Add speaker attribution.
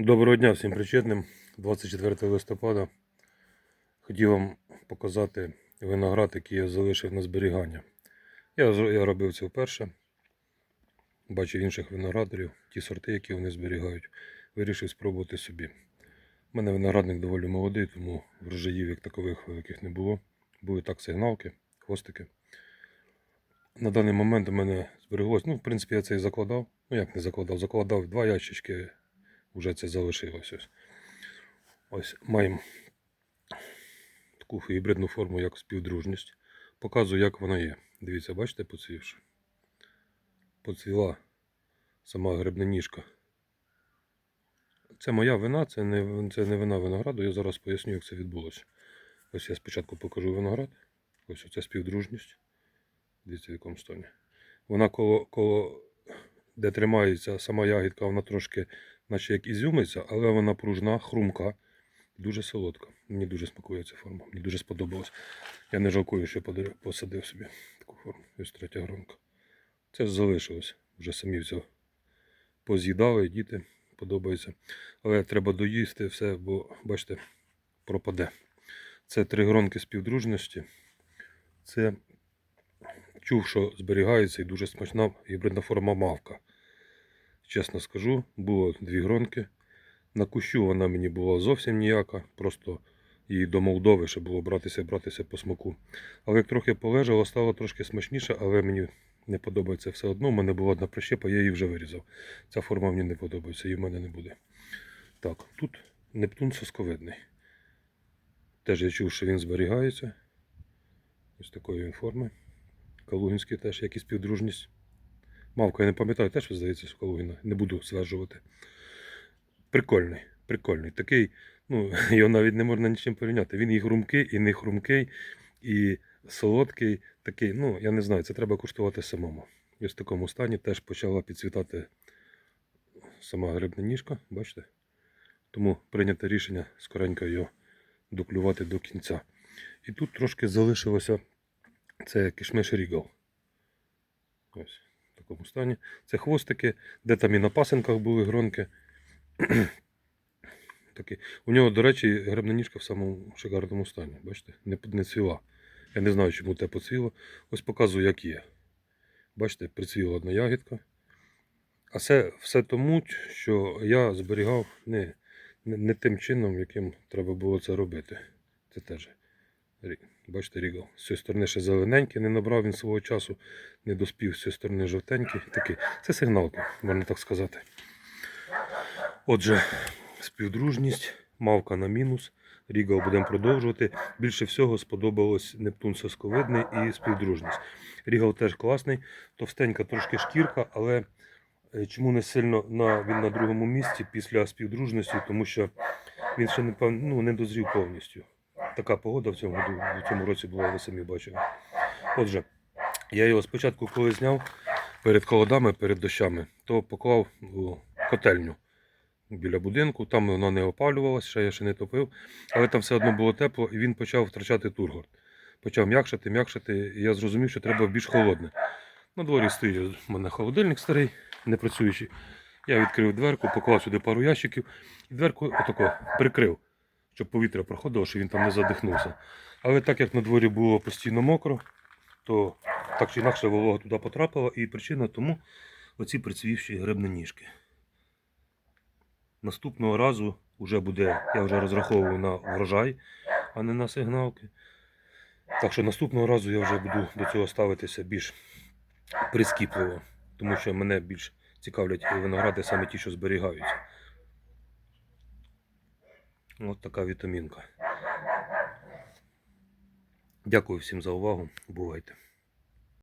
Speaker 1: Доброго дня всім причетним. 24 листопада. Хотів вам показати виноград, який я залишив на зберігання. Я, я робив це вперше. Бачив інших виноградарів, ті сорти, які вони зберігають. Вирішив спробувати собі. У мене виноградник доволі молодий, тому врожаїв як такових великих не було. Були так сигналки, хвостики. На даний момент у мене збереглось. Ну, в принципі, я це і закладав. Ну як не закладав? Закладав два ящички вже це залишилось. Ось, маємо таку гібридну форму, як співдружність. Показую, як вона є. Дивіться, бачите, поцвівши. Поцвіла сама грибна ніжка. Це моя вина, це не, це не вина винограду. Я зараз поясню, як це відбулося. Ось я спочатку покажу виноград. Ось оце співдружність. Дивіться, в якому стані. Вона коло, коло де тримається сама ягідка, вона трошки, наче як ізюмиться, але вона пружна, хрумка, дуже солодка. Мені дуже смакує ця форма, мені дуже сподобалось. Я не жалкую, що посадив собі таку форму. Ось третя гронка. Це ж залишилось. Вже самі все поз'їдали, діти подобається. Але треба доїсти все, бо, бачите, пропаде. Це три гронки співдружності. Це чув, що зберігається і дуже смачна гібридна форма мавка. Чесно скажу, було дві гронки. На кущу вона мені була зовсім ніяка, просто її до Молдови ще було братися, братися по смаку. Але як трохи полежало, стало трошки смачніше, але мені не подобається все одно. У мене була одна прищепа, я її вже вирізав. Ця форма мені не подобається, її в мене не буде. Так, тут Нептун сосковидний. Теж я чув, що він зберігається. Ось такої він форми. Калугінський теж, як і співдружність. Мавка, я не пам'ятаю, теж здається, що Не буду стверджувати. Прикольний, прикольний. Такий, ну, його навіть не можна нічим порівняти. Він і хрумкий, і не хрумкий, і солодкий. Такий, ну, я не знаю, це треба куштувати самому. І в такому стані теж почала підцвітати сама грибна ніжка, бачите? Тому прийнято рішення скоренько його доклювати до кінця. І тут трошки залишилося це кишмиш рігал. Ось такому стані. Це хвостики, де там і на пасинках були гронки. Такі. У нього, до речі, гребна ніжка в самому шикарному стані. Бачите, не, не цвіла. Я не знаю, чому те поцвіло. Ось показую, як є. Бачите, прицвіла одна ягідка. А це все тому, що я зберігав не, не, не тим чином, яким треба було це робити. Це теж. рі- Бачите, рігал. З цієї сторони ще зелененький, не набрав він свого часу, не доспів, з цієї сторони жовтенький. Такий. Це сигналки, можна так сказати. Отже, співдружність, мавка на мінус. Рігал будемо продовжувати. Більше всього сподобалось Нептун сосковидний і співдружність. Рігал теж класний, товстенька трошки шкірка, але е, чому не сильно на, він на другому місці після співдружності, тому що він ще не, ну, не дозрів повністю. Така погода в цьому, в цьому році була, ви самі бачили. Отже, я його спочатку, коли зняв перед холодами, перед дощами, то поклав у котельню біля будинку. Там вона не опалювалася, ще я ще не топив, але там все одно було тепло, і він почав втрачати тургор. Почав м'якшати, м'якшати, і я зрозумів, що треба більш холодне. На дворі стоїть у мене холодильник старий, не працюючий. Я відкрив дверку, поклав сюди пару ящиків і дверку отако прикрив, щоб повітря проходило, щоб він там не задихнувся. Але так як на дворі було постійно мокро, то так чи інакше волога туди потрапила, і причина тому оці прицвівші грибні ніжки. Наступного разу вже буде, я вже розраховую на врожай, а не на сигналки. Так що наступного разу я вже буду до цього ставитися більш прискіпливо, тому що мене більш цікавлять виногради саме ті, що зберігаються. От така вітамінка. Дякую всім за увагу. Бувайте.